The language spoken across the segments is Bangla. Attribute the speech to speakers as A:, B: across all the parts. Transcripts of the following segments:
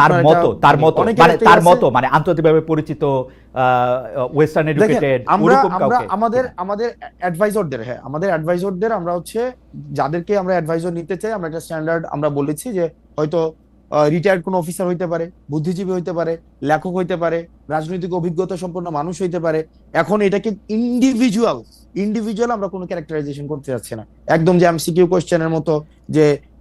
A: তার মতো তার মতো মানে তার মতো মানে আন্তর্জাতিকভাবে পরিচিত ওয়েস্টার্ন এডুকেটেড
B: আমরা আমরা আমাদের আমাদের অ্যাডভাইজরদের হ্যাঁ আমাদের অ্যাডভাইজরদের আমরা হচ্ছে যাদেরকে আমরা অ্যাডভাইজর নিতে চাই আমরা একটা স্ট্যান্ডার্ড আমরা বলেছি যে হয়তো রিটায়ার্ড কোনো অফিসার হইতে পারে বুদ্ধিজীবী হইতে পারে লেখক হইতে পারে রাজনৈতিক অভিজ্ঞতা সম্পন্ন মানুষ হইতে পারে। এখন এটাকে ইন্ডিভিজুয়াল ইন্ডিভিজুয়াল আমরা কোনো ক্যারেক্টারাইজেশন করতে যাচ্ছি না। একদম যে এমসিকিউ কোশ্চেনের মতো যে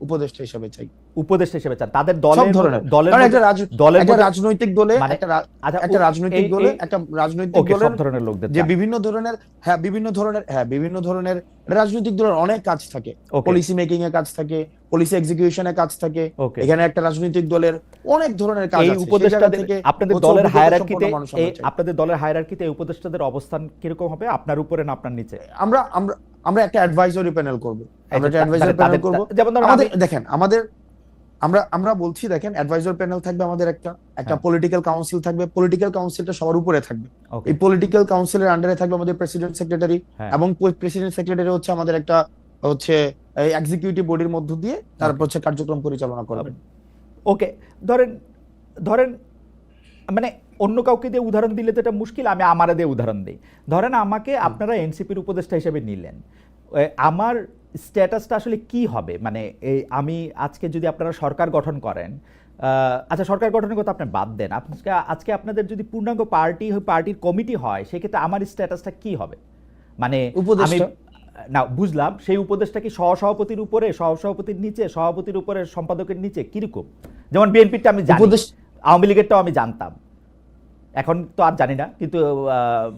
B: উপদেষ্টা হিসেবে চাই।
A: উপদেষ্টা হিসেবে চান। তাদের দলের
B: ধরনের।
A: দলের
B: একটা
A: দলের
B: একটা রাজনৈতিক দলে
A: মানে-
B: একটা
A: আচ্ছা,
B: রাজনৈতিক দলে একটা রাজনৈতিক দলের
A: সব ধরনের লোকদের
B: যে বিভিন্ন ধরনের হ্যাঁ বিভিন্ন ধরনের হ্যাঁ বিভিন্ন ধরনের রাজনৈতিক দলের অনেক কাজ থাকে। পলিসি মেকিং এর কাজ থাকে পলিসি এক্সিকিউশনের কাজ থাকে। এখানে একটা রাজনৈতিক দলের অনেক ধরনের কাজ আছে।
A: উপদেষ্টাদের
B: থেকে
A: আপনাদের দলের হায়ারার্কিতে। আপনাদের দলের হায়ারার্কিতে এই উপদেষ্টাদের অবস্থান কীরকম হবে? আপনার উপরে না আপনার নিচে?
B: আমরা আমরা আমরা একটা অ্যাডভাইজরি প্যানেল করব। আমরা
A: তা-
B: প্যানেল করব।
A: যেমন
B: আমাদের দেখেন আমাদের আমরা আমরা বলছি দেখেন অ্যাডভাইজার প্যানেল থাকবে আমাদের একটা একটা। পলিটিক্যাল কাউন্সিল থাকবে। পলিটিক্যাল কাউন্সিলটা সবার উপরে থাকবে। এই পলিটিক্যাল কাউন্সিলের আন্ডারে থাকবে আমাদের প্রেসিডেন্ট সেক্রেটারি
A: হ্যাঁ।
B: এবং প্রেসিডেন্ট সেক্রেটারি হচ্ছে আমাদের একটা হচ্ছে এক্সিকিউটিভ বডির মধ্য দিয়ে তারপর হচ্ছে কার্যক্রম পরিচালনা করবেন
A: ওকে ধরেন ধরেন মানে অন্য কাউকে দিয়ে উদাহরণ দিলে তো এটা মুশকিল আমি আমারে দিয়ে উদাহরণ দিই। ধরেন আমাকে আপনারা এনসিপির উপদেষ্টা হিসেবে নিলেন। আমার স্ট্যাটাসটা আসলে কি হবে? মানে এই আমি আজকে যদি আপনারা সরকার গঠন করেন আচ্ছা সরকার গঠনের কথা আপনি বাদ দেন। আজকে আজকে আপনাদের যদি পূর্ণাঙ্গ পার্টি পার্টির কমিটি হয় সেক্ষেত্রে আমার স্ট্যাটাসটা কি হবে? মানে আমি না বুঝলাম সেই উপদেশটা কি সহসভাপতির উপরে সহসভাপতির নিচে সভাপতির উপরে সম্পাদকের নিচে কীরকম? যেমন বিএনপিটা আমি জানি। আওয়ামী লীগেরটাও আমি জানতাম। এখন তো আর জানি না কিন্তু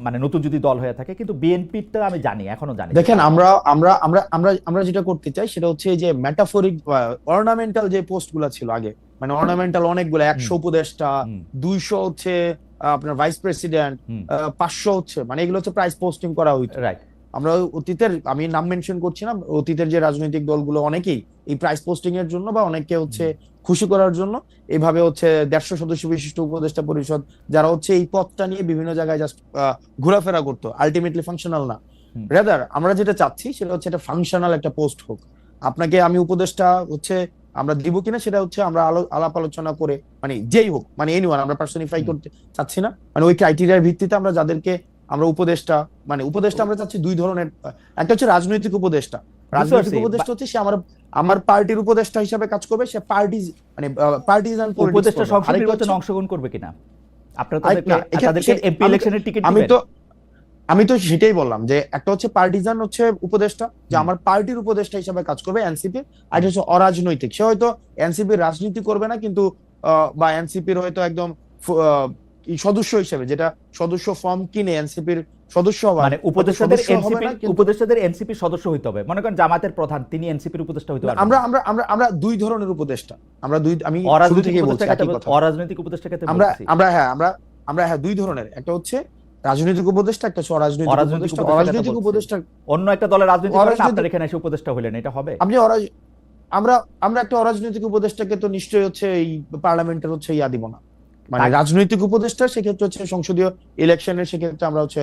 A: মানে নতুন যদি দল হয়ে থাকে কিন্তু বিএনপিটা আমি জানি এখনও জানি
B: দেখেন আমরা আমরা আমরা আমরা আমরা যেটা করতে চাই সেটা হচ্ছে যে মেটাফরিক অর্নামেন্টাল যে পোস্টগুলো ছিল আগে মানে অর্নামেন্টাল অনেকগুলো একশো উপদেষ্টা দুইশো হচ্ছে আপনার ভাইস প্রেসিডেন্ট পাঁচশো হচ্ছে মানে এগুলো হচ্ছে প্রাইস পোস্টিং করা হইতো।
A: রাইট
B: আমরা অতীতের আমি নাম মেনশন করছি না অতীতের যে রাজনৈতিক দলগুলো অনেকেই এই প্রাইস পোস্টিং এর জন্য বা অনেককে হচ্ছে খুশি করার জন্য এইভাবে হচ্ছে দেড়শো সদস্য বিশিষ্ট উপদেষ্টা পরিষদ যারা হচ্ছে এই পদটা নিয়ে বিভিন্ন জায়গায় জাস্ট ঘোরাফেরা করতো আলটিমেটলি ফাংশনাল না। রেদার আমরা যেটা চাচ্ছি সেটা হচ্ছে একটা ফাংশনাল একটা পোস্ট হোক আপনাকে আমি উপদেষ্টা হচ্ছে আমরা দিব কিনা সেটা হচ্ছে আমরা আলো- আলাপ আলোচনা করে মানে যেই হোক মানে এনিওয়ান আমরা পার্সনিফাই। করতে চাচ্ছি না মানে ওই ক্রাইটেরিয়ার ভিত্তিতে আমরা যাদেরকে আমরা উপদেষ্টা মানে উপদেষ্টা আমরা চাচ্ছি দুই ধরনের একটা হচ্ছে রাজনৈতিক উপদেষ্টা। রাজনৈতিক। উপদেষ্টা হচ্ছে সে আমার আমার পার্টির উপদেষ্টা হিসাবে কাজ করবে সে পার্টি মানে পার্টিজান
A: উপদেষ্টা সংসদ নির্বাচনে অংশগ্রহণ করবে কিনা? আপনারা তাদেরকে এমপি
B: আমি তো-
A: ইলেকশনের টিকিট
B: আমি তো আমি তো সেটাই বললাম যে একটা হচ্ছে পার্টিজান হচ্ছে উপদেষ্টা যে আমার পার্টির উপদেষ্টা হিসাবে কাজ করবে এনসিপি আর এটা হচ্ছে অরাজনৈতিক। সে হয়তো এনসিপির রাজনীতি করবে না কিন্তু বা এনসিপির হয়তো একদম সদস্য হিসেবে যেটা সদস্য ফর্ম কিনে এনসিপির সদস্য হওয়া
A: মানে উপদেষ্টাদের এনসিপি উপদেষ্টাদের এনসিপি সদস্য হইতে হবে। মনে করেন জামাতের প্রধান তিনি এনসিপির উপদেষ্টা হইতে পারবেন
B: আমরা আমরা আমরা আমরা দুই ধরনের উপদেষ্টা। আমরা দুই আমি শুরু থেকেই বলছি
A: উপদেষ্টা
B: কথা।
A: অরাজনৈতিক উপদেষ্টা কাকে
B: আমরা আমরা হ্যাঁ আমরা আমরা হ্যাঁ দুই ধরনের। একটা হচ্ছে রাজনৈতিক উপদেষ্টা একটা অরাজনৈতিক উপদেষ্টা।
A: উপদেষ্টা
B: অরাজনৈতিক উপদেষ্টা
A: অন্য একটা দলের রাজনৈতিক
B: অরাজনৈতিক-
A: আপনার এখানে এসে উপদেষ্টা হইলেন এটা হবে?
B: আপনি অরাজ আমরা আমরা একটা অরাজনৈতিক উপদেষ্টাকে তো নিশ্চয়ই হচ্ছে এই পার্লামেন্টের হচ্ছে ইয়া দিব না। মানে রাজনৈতিক উপদেষ্টা সেক্ষেত্রে হচ্ছে সংসদীয় ইলেকশনের সেক্ষেত্রে আমরা হচ্ছে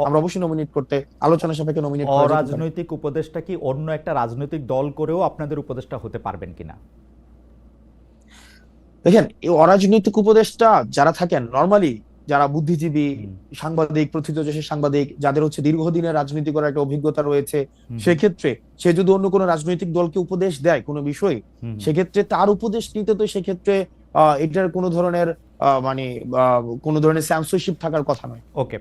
B: আমরা অবশ্যই নমিনেট করতে আলোচনা সাপেক্ষে নমিনেট করা।
A: অরাজনৈতিক উপদেষ্টা কি অন্য একটা রাজনৈতিক দল করেও আপনাদের উপদেষ্টা হতে পারবেন কিনা
B: দেখেন এই অরাজনৈতিক উপদেষ্টা যারা থাকেন নর্মালি যারা বুদ্ধিজীবী। সাংবাদিক প্রথিতযশী সাংবাদিক যাদের হচ্ছে দীর্ঘদিনের রাজনীতি করার একটা অভিজ্ঞতা রয়েছে সেক্ষেত্রে সে যদি অন্য কোনো রাজনৈতিক দলকে উপদেশ দেয় কোনো বিষয়ে সেক্ষেত্রে তার উপদেশ নিতে তো সেক্ষেত্রে আহ, এটার কোনো ধরনের মানে কোনো ধরনের স্যামসরশিপ থাকার কথা নয়।
A: ওকে